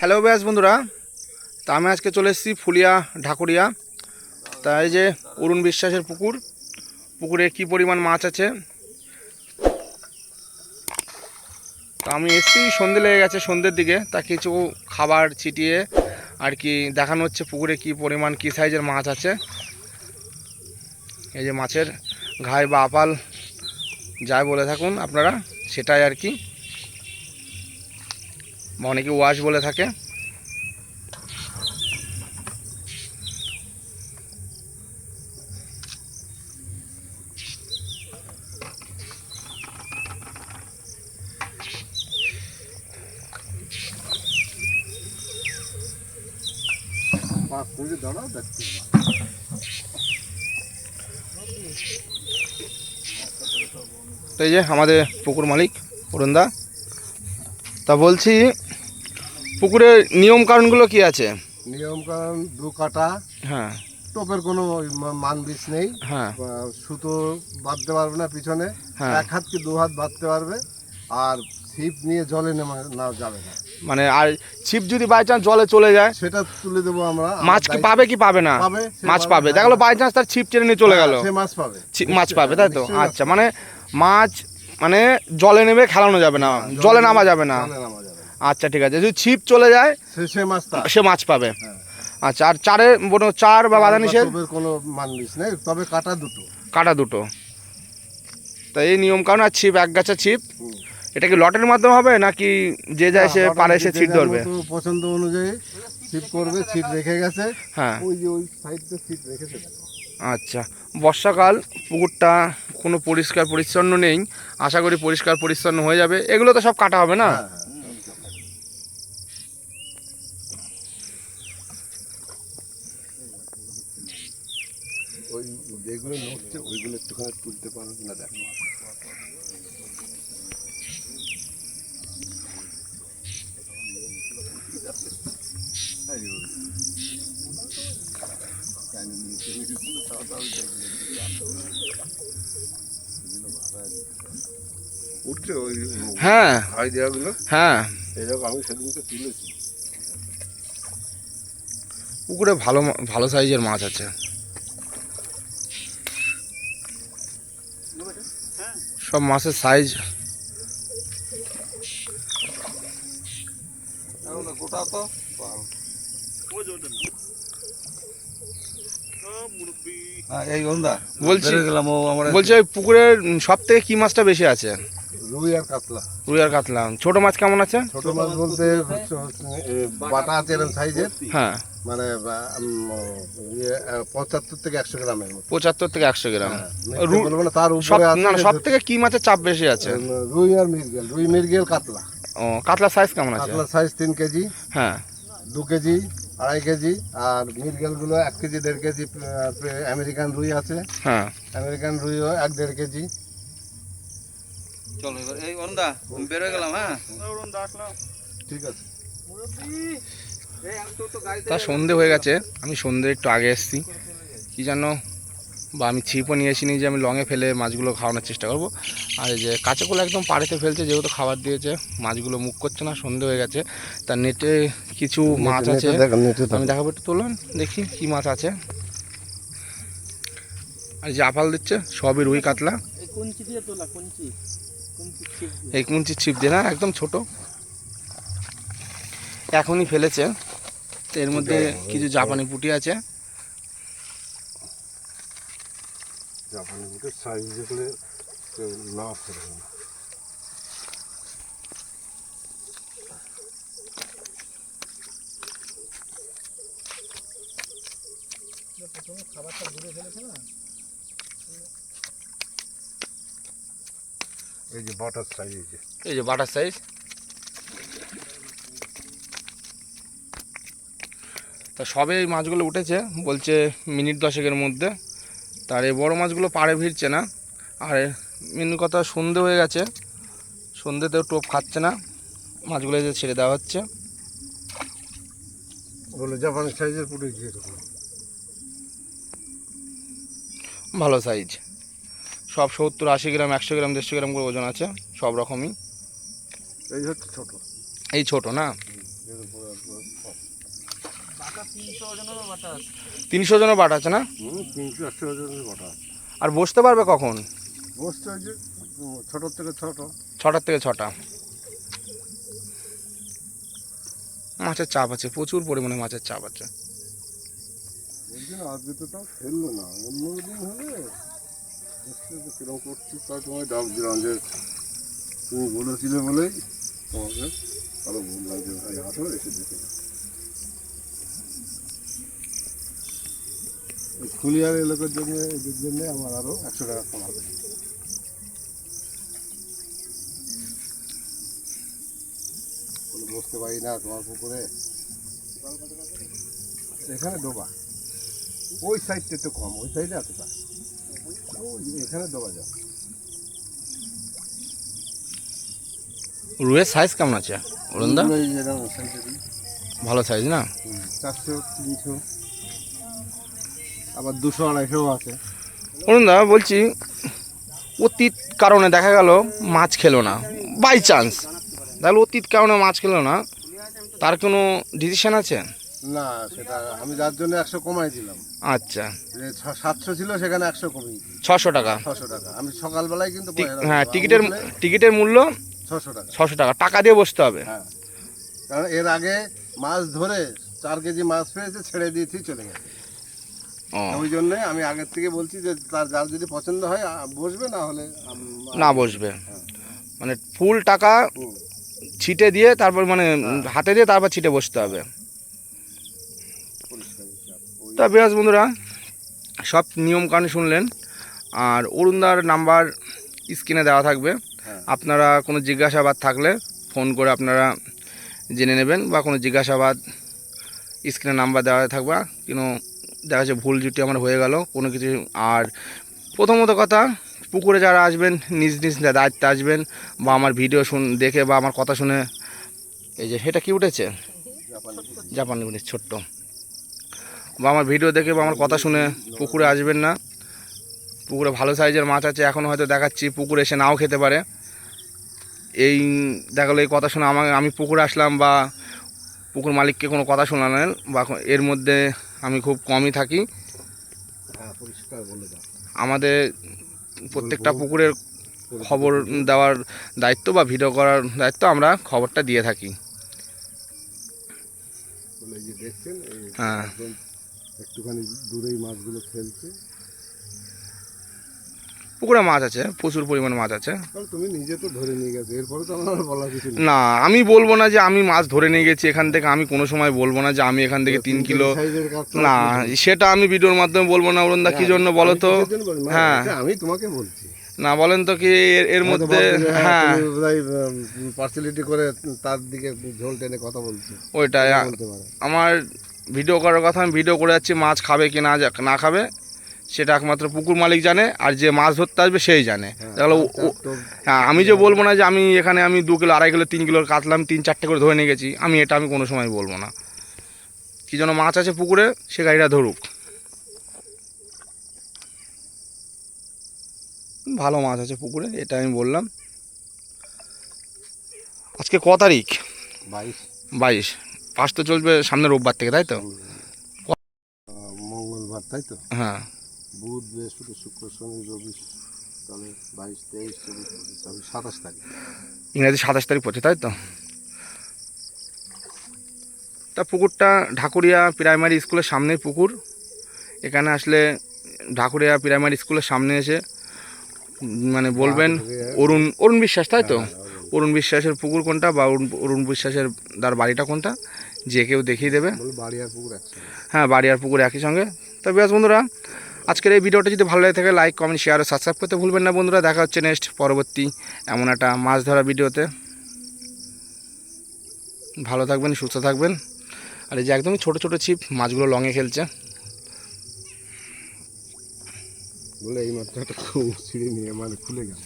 Hello ব্যাস বন্ধুরা। তা আমি আজকে চলে এসেছি ফুলিয়া, ঢাকুরিয়া। তা এই যে অরুণ বিশ্বাসের পুকুর, পুকুরে কি পরিমাণ মাছ আছে? তা আমি এসেছি, সন্ধে লেগে গেছে সন্ধ্যের দিকে। তা কিছু খাবার ছিটিয়ে আর কি দেখানো হচ্ছে পুকুরে কি পরিমাণ, কি সাইজের মাছ আছে। এই যে মাছের ঘাই বা আপাল, যাই বলে থাকুন আপনারা, সেটাই আর কি। বা অনেকে ওয়াশ বলে থাকে। দাঁড়াও দেখতে তো এই যে আমাদের পুকুর মালিক অরুণদা। তা বলছি পুকুরের নিয়ম কারণগুলো কি আছে? নিয়ম কারণ দু কাটা হ্যাঁ। টোপের কোনো মান বিষ নেই। হ্যাঁ। সুতো বাঁধতে পারবে না পিছনে। হ্যাঁ। এক হাত কি দু হাত বাঁধতে পারবে। আর ছিপ নিয়ে জলে নেমা না যাবে না। মানে আর ছিপ যদি বাই চান্স জলে চলে যায় সেটা তুলে দেবো আমরা। মাছ কি পাবে কি পাবে না? পাবে, মাছ পাবে, হ্যাঁ। দেখাল বাই চান্স তার ছিপ টেনে নিয়ে চলে গেল। সে মাছ পাবে। মাছ পাবে তাই তো? আচ্ছা মানে মাছ মানে জলে নেমে খেলানো যাবে না। জলে নামা যাবে না। জলে নামা যাবে। না। আচ্ছা ঠিক আছে। যদি ছিপ চলে যায় সে মাছ সে মাছ পাবে। হ্যাঁ। আচ্ছা আর চারে কোনো চার বা বাধা নিষেধ কোনো মান বিষ নেই তবে কাটা দুটো। কাটা দুটো। তা এই নিয়ম কারণ আর ছিপ এক গাছা ছিপ? এটা কি লটের মাধ্যমে হবে নাকি যে যায় সে হ্যাঁ, পারে সে ছিপ ধরবে? পছন্দ অনুযায়ী ছিপ করবে ছিপ রেখে গেছে। হ্যাঁ। ওই যে ওই সাইডটা ছিপ রেখেছে আচ্ছা বর্ষাকাল পুকুরটা কোনো পরিষ্কার পরিচ্ছন্ন নেই। আশা করি পরিষ্কার পরিচ্ছন্ন হয়ে যাবে। এগুলো তো সব কাটা হবে না? ওই যেগুলো নড়ছে ওইগুলো একটুখানি তুলতে পারো কিনা দেখো। উঠছে ওই হ্যাঁ। হাই দেওয়াগুলো হ্যাঁ। এরকম আমি সেদিনকে তুলেছি। পুকুরে ভালো ভালো সাইজের মাছ আছে। সব মাছের সাইজ বন্ধা বলছি ওই পুকুরের সব থেকে কি মাছটা বেশি আছে? রুই আর কাতলা। রুই আর কাতলা। ছোট মাছ কেমন আছে? ছোট মাছ বলতে বাটা আছে এরকম সাইজের হ্যাঁ। মানে ইয়ে, পঁচাত্তর থেকে একশো গ্রামের পঁচাত্তর থেকে একশো গ্রাম। হ্যাঁ, রু- বলব না, তার উপরে না সব থেকে কি মাছের চাপ বেশি আছে? রুই আর মিরগেল রুই মিরগেল কাতলা। ও কাতলা সাইজ কেমন আছে? কাতলার সাইজ তিন কেজি হ্যাঁ। দু কেজি আড়াই কেজি আর মিরগেলগুলো এক কেজি দেড় কেজি আমেরিকান রুই আছে। হ্যাঁ। আমেরিকান রুইও এক দেড় কেজি। চলো এই অরুণদা বেরোয় গেলাম হ্যাঁ? ঠিক আছে। তা সন্ধে হয়ে গেছে। আমি সন্ধে একটু আগে এসেছি। কি যেন বা আমি ছিপও নিয়ে আসিনি যে আমি লঙে ফেলে মাছগুলো খাওয়ানোর চেষ্টা করব। আর এই যে কাঁচাগুলো একদম পাড়েতে ফেলছে যেহেতু খাবার দিয়েছে মাছগুলো মুখ করছে না সন্ধে হয়ে গেছে। তার নেটে কিছু মাছ আছে। আমি দেখাবো একটু তুলুন দেখি কি মাছ আছে। আর যে আপাল দিচ্ছে সবই রুই কাতলা। এই কুঞ্চি দিয়ে তোলা কুঞ্চি। কুঞ্চি ছিপ দিয়ে। এই কুঞ্চি ছিপ দিয়ে না একদম ছোট। এখনই ফেলেছে। এর মধ্যে কিছু জাপানি পুঁটি আছে। জাপানি সাইজ না না। এই যে বাটার সাইজ এই যে বাটার সাইজ তা সবে এই মাছগুলো উঠেছে বলছে মিনিট দশেকের মধ্যে। তার এই বড়ো মাছগুলো পাড়ে ভিড়ছে না। আর মেনু কথা সন্ধে হয়ে গেছে সন্ধেতেও টোপ খাচ্ছে না। মাছগুলো যে ছেড়ে দেওয়া হচ্ছে। জাপানি সাইজের ভালো সাইজ। সব সত্তর আশি গ্রাম একশো গ্রাম দেড়শো গ্রাম করে ওজন আছে সব রকমই। এই হচ্ছে ছোট। এই ছোট না? তিনশো জনের বাট আছে। না? তিনশো একশো বটা আর বসতে পারবে কখন? বসতে হয়েছে ছোটোর থেকে ছোটো। ছটার থেকে ছটা। মাছের চাপ আছে প্রচুর পরিমাণে মাছের চাপ আছে। বলছি না আজকে তো তাও ফেলল না অন্য দিন হলে কিরম করছি তাই তোমায় ডাক দিলাম যে তুমি বলেছিলে বলেই তোমাকে আরও ভুল লাগছে ভাই আসো এসে দেখে খুলিয়ার এলাকার জন্য এদের জন্য আমার আরও একশো টাকা কমাবে বসতে পারি না তোমার পুকুরে। এখানে ডোবা। ওই সাইডটা একটু কম ওই সাইডে এতটা। ওই এখানে ডোবা যাও। রুয়ের সাইজ কেমন আছে অরুণদা। ভালো সাইজ না? চারশো তিনশো। আবার দুশো আড়াইশো আছে। অরুণদা বলছি অতীত কারণে দেখা গেল মাছ খেলো না বাই চান্স তাহলে অতীত কারণে মাছ খেলো না তার কোনো ডিসিশন আছে? না সেটা আমি যার জন্য একশো কমাই দিলাম। আচ্ছা। যে সাতশো ছিল সেখানে একশো কমিয়ে ছশো টাকা। ছশো টাকা। আমি সকালবেলায় কিন্তু হ্যাঁ টিকিটের টিকিটের মূল্য ছশো টাকা। ছশো টাকা টাকা দিয়ে বসতে হবে। হ্যাঁ। কারণ এর আগে মাছ ধরে চার কেজি মাছ পেয়েছে ছেড়ে দিয়েছি চলে গেছে। ওই জন্য আমি আগের থেকে বলছি যে তার যার যদি পছন্দ হয় বসবে না হলে না বসবে হ্যাঁ। মানে ফুল টাকা ছিটে দিয়ে তারপর মানে। হাতে দিয়ে তারপর ছিটে বসতে হবে তা বিরাজ বন্ধুরা সব নিয়ম কানুন শুনলেন আর অরুণদার নাম্বার স্ক্রিনে দেওয়া থাকবে হ্যাঁ। আপনারা কোনো জিজ্ঞাসাবাদ থাকলে ফোন করে আপনারা জেনে নেবেন বা কোনো জিজ্ঞাসাবাদ স্ক্রিনে নাম্বার দেওয়া থাকবে কিন্তু দেখা যাচ্ছে ভুল জুটি আমার হয়ে গেল, কোনো কিছু আর প্রথমত কথা, পুকুরে যারা আসবেন, নিজ নিজ দায়িত্বে আসবেন, বা আমার ভিডিও শুন, দেখে বা আমার কথা শুনে, এই যে সেটা কি উঠেছে? জাপানি। ছোট্ট। বা আমার ভিডিও দেখে বা আমার কথা শুনে পুকুরে আসবেন না। পুকুরে ভালো সাইজের মাছ আছে, এখন হয়তো দেখাচ্ছি, পুকুরে এসে নাও খেতে পারে। এই দেখাল, এই কথা শুনে আমাকে, আমি পুকুরে আসলাম বা পুকুর মালিককে কোনো কথা শোনালেন বা এর মধ্যে আমি খুব কমই থাকি। হ্যাঁ আমাদের প্রত্যেকটা পুকুরের খবর দেওয়ার দায়িত্ব বা ভিডিও করার দায়িত্ব আমরা খবরটা দিয়ে থাকি। হ্যাঁ। একটুখানি দূরেই মাছগুলো খেলছে পুকুরে মাছ আছে প্রচুর পরিমাণে মাছ আছে। তুমি নিজে তো ধরে নিয়ে গেছো এরপরে তো আমার বলার কিছু না আমি বলব না যে আমি মাছ ধরে নিয়ে গেছি এখান থেকে আমি কোনো সময় বলব না যে আমি এখান থেকে তিন কিলো না সেটা আমি ভিডিওর মাধ্যমে বলব না অরুণদা কি জন্য বলো তো? আমি কিসের জন্য বলি? না, হ্যাঁ। আমি তোমাকে বলছি। না বলেন তো কি এর- মধ্যে হ্যাঁ পার্সিয়ালিটি করে তার দিকে ঝোল টেনে কথা বলছি। ওইটাই আমার ভিডিও করার কথা আমি ভিডিও করে যাচ্ছি মাছ খাবে কি না না খাবে। সেটা একমাত্র পুকুর মালিক জানে আর যে মাছ ধরতে আসবে সেই জানে। হ্যাঁ, তাহলে হ্যাঁ আমি যে বলব না যে আমি এখানে আমি দু কিলো আড়াই কিলো তিন কিলো কাতলাম তিন চারটে করে ধরে নিয়ে গেছি আমি এটা আমি কোনো সময় বলব না। কি যেন মাছ আছে পুকুরে সে গাড়িটা ধরুক। ভালো মাছ আছে পুকুরে এটা আমি বললাম। আজকে ক তারিখ? বাইশ। বাইশ। পাঁচ তো চলবে সামনে রোববার থেকে তাই তো? মঙ্গলবার তাই তো? হ্যাঁ। বুধ বৃহস্পতি শুক্র শনি রবি তাহলে বাইশ তেইশ চব্বিশ পঁচিশ ছাব্বিশ সাতাশ তারিখ। ইংরাজি সাতাশ তারিখ পড়ছে তাই তো? তা পুকুরটা ঢাকুরিয়া প্রাইমারি স্কুলের সামনেই পুকুর। এখানে আসলে ঢাকুরিয়া প্রাইমারি স্কুলের সামনে এসে মানে বলবেন অরুণ অরুণ বিশ্বাস তাই তো? অরুণ। বিশ্বাসের পুকুর কোনটা বা অরুণ বিশ্বাসের তার বাড়িটা কোনটা? যে কেউ দেখিয়ে দেবে। বাড়ি আর পুকুর হ্যাঁ বাড়ি আর পুকুর একই সঙ্গে। তো বেশ বন্ধুরা আজকের এই ভিডিওটা যদি ভালো লাগে থাকে লাইক কমেন্ট শেয়ার ও সাবস্ক্রাইব করতে ভুলবেন না বন্ধুরা। দেখা হচ্ছে নেক্সট পরবর্তী এমন একটা মাছ ধরা ভিডিওতে। ভালো থাকবেন, সুস্থ থাকবেন। আর এই যে একদমই ছোটো ছোটো ছিপ, মাছগুলো লঙে খেলছে। বলে এই নিয়ে মানে খুলে গেল।